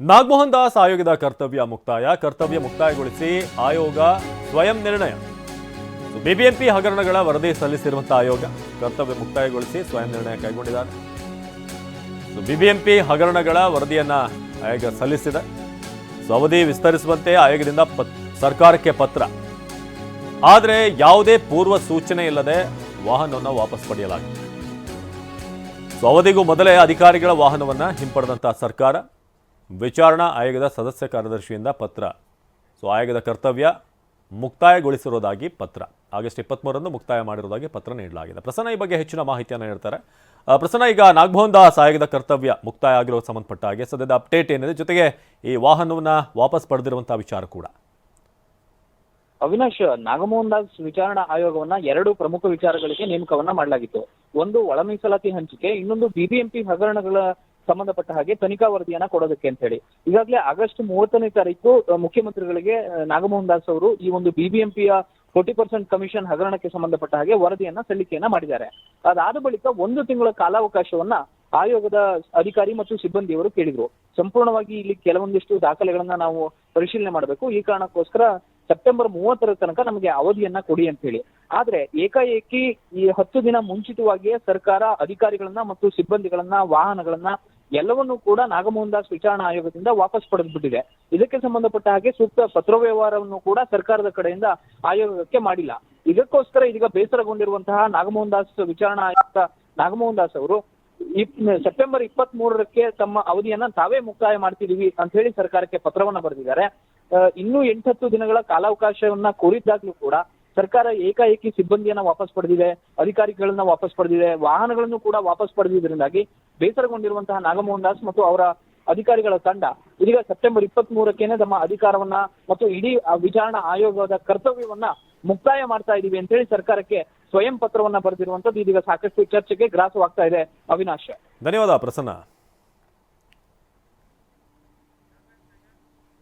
ನಾಗಮೋಹನ್ ದಾಸ್ ಆಯೋಗದ ಕರ್ತವ್ಯ ಮುಕ್ತಾಯ. ಕರ್ತವ್ಯ ಮುಕ್ತಾಯಗೊಳಿಸಿ ಆಯೋಗ ಸ್ವಯಂ ನಿರ್ಣಯ. ಬಿಬಿಎಂಪಿ ಹಗರಣಗಳ ವರದಿ ಸಲ್ಲಿಸಿರುವಂತಹ ಆಯೋಗ ಕರ್ತವ್ಯ ಮುಕ್ತಾಯಗೊಳಿಸಿ ಸ್ವಯಂ ನಿರ್ಣಯ ಕೈಗೊಂಡಿದ್ದಾರೆ. ಬಿಬಿಎಂಪಿ ಹಗರಣಗಳ ವರದಿಯನ್ನ ಆಯೋಗ ಸಲ್ಲಿಸಿದೆ. ಸೊ ಅವಧಿ ವಿಸ್ತರಿಸುವಂತೆ ಆಯೋಗದಿಂದ ಸರ್ಕಾರಕ್ಕೆ ಪತ್ರ. ಆದರೆ ಯಾವುದೇ ಪೂರ್ವ ಸೂಚನೆ ಇಲ್ಲದೆ ವಾಹನವನ್ನು ವಾಪಸ್ ಪಡೆಯಲಾಗಿದೆ. ಸೊ ಅವಧಿಗೂ ಮೊದಲೇ ಅಧಿಕಾರಿಗಳ ವಾಹನವನ್ನು ಹಿಂಪಡೆದಂತಹ ಸರ್ಕಾರ. ವಿಚಾರಣಾ ಆಯೋಗದ ಸದಸ್ಯ ಕಾರ್ಯದರ್ಶಿಯಿಂದ ಪತ್ರ. ಸೊ, ಆಯೋಗದ ಕರ್ತವ್ಯ ಮುಕ್ತಾಯಗೊಳಿಸಿರೋದಾಗಿ ಪತ್ರ. ಆಗಸ್ಟ್ ಇಪ್ಪತ್ತ್ಮೂರರಂದು ಮುಕ್ತಾಯ ಮಾಡಿರೋದಾಗಿ ಪತ್ರ ನೀಡಲಾಗಿದೆ. ಪ್ರಸನ್ನ ಈ ಬಗ್ಗೆ ಹೆಚ್ಚಿನ ಮಾಹಿತಿಯನ್ನು ನೀಡ್ತಾರೆ ಪ್ರಸನ್ನ, ಈಗ ನಾಗಮೋಹನ್ ದಾಸ್ ಆಯೋಗದ ಕರ್ತವ್ಯ ಮುಕ್ತಾಯ ಆಗಿರೋ ಸಂಬಂಧಪಟ್ಟ ಹಾಗೆ ಸದ್ಯದ ಅಪ್ಡೇಟ್ ಏನಿದೆ? ಜೊತೆಗೆ ಈ ವಾಹನವನ್ನ ವಾಪಸ್ ಪಡೆದಿರುವಂತಹ ವಿಚಾರ ಕೂಡ. ಅವಿನಾಶ್, ನಾಗಮೋಹನ್ ದಾಸ್ ವಿಚಾರಣಾ ಆಯೋಗವನ್ನ ಎರಡು ಪ್ರಮುಖ ವಿಚಾರಗಳಿಗೆ ನೇಮಕವನ್ನ ಮಾಡಲಾಗಿತ್ತು. ಒಂದು ಒಳ ಮೀಸಲಾತಿ ಹಂಚಿಕೆ, ಇನ್ನೊಂದು ಬಿಬಿಎಂಪಿ ಹಗರಣಗಳ ಸಂಬಂಧಪಟ್ಟ ಹಾಗೆ ತನಿಖಾ ವರದಿಯನ್ನ ಕೊಡೋದಕ್ಕೆ ಅಂತ ಹೇಳಿ. ಈಗಾಗಲೇ ಆಗಸ್ಟ್ ಮೂವತ್ತನೇ ತಾರೀಕು ಮುಖ್ಯಮಂತ್ರಿಗಳಿಗೆ ನಾಗಮೋಹನ್ ದಾಸ್ ಅವರು ಈ ಒಂದು ಬಿಬಿಎಂಪಿಯ ಫೋರ್ಟಿ ಪರ್ಸೆಂಟ್ ಕಮಿಷನ್ ಹಗರಣಕ್ಕೆ ಸಂಬಂಧಪಟ್ಟ ಹಾಗೆ ವರದಿಯನ್ನ ಸಲ್ಲಿಕೆಯನ್ನ ಮಾಡಿದ್ದಾರೆ. ಅದಾದ ಬಳಿಕ ಒಂದು ತಿಂಗಳ ಕಾಲಾವಕಾಶವನ್ನ ಆಯೋಗದ ಅಧಿಕಾರಿ ಮತ್ತು ಸಿಬ್ಬಂದಿಯವರು ಕೇಳಿದ್ರು. ಸಂಪೂರ್ಣವಾಗಿ ಇಲ್ಲಿ ಕೆಲವೊಂದಿಷ್ಟು ದಾಖಲೆಗಳನ್ನ ನಾವು ಪರಿಶೀಲನೆ ಮಾಡಬೇಕು. ಈ ಕಾರಣಕ್ಕೋಸ್ಕರ ಸೆಪ್ಟೆಂಬರ್ ಮೂವತ್ತರ ತನಕ ನಮಗೆ ಅವಧಿಯನ್ನ ಕೊಡಿ ಅಂತ ಹೇಳಿ. ಆದ್ರೆ ಏಕಾಏಕಿ ಈ ಹತ್ತು ದಿನ ಮುಂಚಿತವಾಗಿಯೇ ಸರ್ಕಾರ ಅಧಿಕಾರಿಗಳನ್ನ ಮತ್ತು ಸಿಬ್ಬಂದಿಗಳನ್ನ, ವಾಹನಗಳನ್ನ ಎಲ್ಲವನ್ನೂ ಕೂಡ ನಾಗಮೋಹನ್ ದಾಸ್ ವಿಚಾರಣಾ ಆಯೋಗದಿಂದ ವಾಪಸ್ ಪಡೆದುಬಿಟ್ಟಿದೆ. ಇದಕ್ಕೆ ಸಂಬಂಧಪಟ್ಟ ಹಾಗೆ ಸೂಕ್ತ ಪತ್ರ ವ್ಯವಹಾರವನ್ನು ಕೂಡ ಸರ್ಕಾರದ ಕಡೆಯಿಂದ ಆಯೋಗಕ್ಕೆ ಮಾಡಿಲ್ಲ. ಇದಕ್ಕೋಸ್ಕರ ಇದೀಗ ಬೇಸರಗೊಂಡಿರುವಂತಹ ನಾಗಮೋಹನ್ ದಾಸ್ ವಿಚಾರಣಾ ಆಯುಕ್ತ ನಾಗಮೋಹನ್ ದಾಸ್ ಅವರು ಸೆಪ್ಟೆಂಬರ್ ಇಪ್ಪತ್ತ್ ಮೂರಕ್ಕೆ ತಮ್ಮ ಅವಧಿಯನ್ನ ತಾವೇ ಮುಕ್ತಾಯ ಮಾಡ್ತಿದೀವಿ ಅಂತ ಹೇಳಿ ಸರ್ಕಾರಕ್ಕೆ ಪತ್ರವನ್ನ ಬರೆದಿದ್ದಾರೆ. ಇನ್ನೂ ಎಂಟತ್ತು ದಿನಗಳ ಕಾಲಾವಕಾಶವನ್ನ ಕೋರಿದ್ದಾಗ್ಲೂ ಕೂಡ ಸರ್ಕಾರ ಏಕಾಏಕಿ ಸಿಬ್ಬಂದಿಯನ್ನ ವಾಪಸ್ ಪಡೆದಿದೆ, ಅಧಿಕಾರಿಗಳನ್ನ ವಾಪಸ್ ಪಡೆದಿದೆ, ವಾಹನಗಳನ್ನು ಕೂಡ ವಾಪಸ್ ಪಡೆದಿದ್ದರಿಂದಾಗಿ ಬೇಸರಗೊಂಡಿರುವಂತಹ ನಾಗಮೋಹನ್ ದಾಸ್ ಮತ್ತು ಅವರ ಅಧಿಕಾರಿಗಳ ತಂಡ ಇದೀಗ ಸೆಪ್ಟೆಂಬರ್ ಇಪ್ಪತ್ತ್ ಮೂರಕ್ಕೇನೆ ತಮ್ಮ ಅಧಿಕಾರವನ್ನ ಮತ್ತು ಇಡೀ ವಿಚಾರಣಾ ಆಯೋಗದ ಕರ್ತವ್ಯವನ್ನ ಮುಕ್ತಾಯ ಮಾಡ್ತಾ ಇದೀವಿ ಅಂತ ಹೇಳಿ ಸರ್ಕಾರಕ್ಕೆ ಸ್ವಯಂ ಪತ್ರವನ್ನ ಬರೆದಿರುವಂತದ್ದು ಇದೀಗ ಸಾಕಷ್ಟು ಚರ್ಚೆಗೆ ಗ್ರಾಸವಾಗ್ತಾ ಇದೆ ಅವಿನಾಶ್. ಧನ್ಯವಾದ ಪ್ರಸನ್ನ.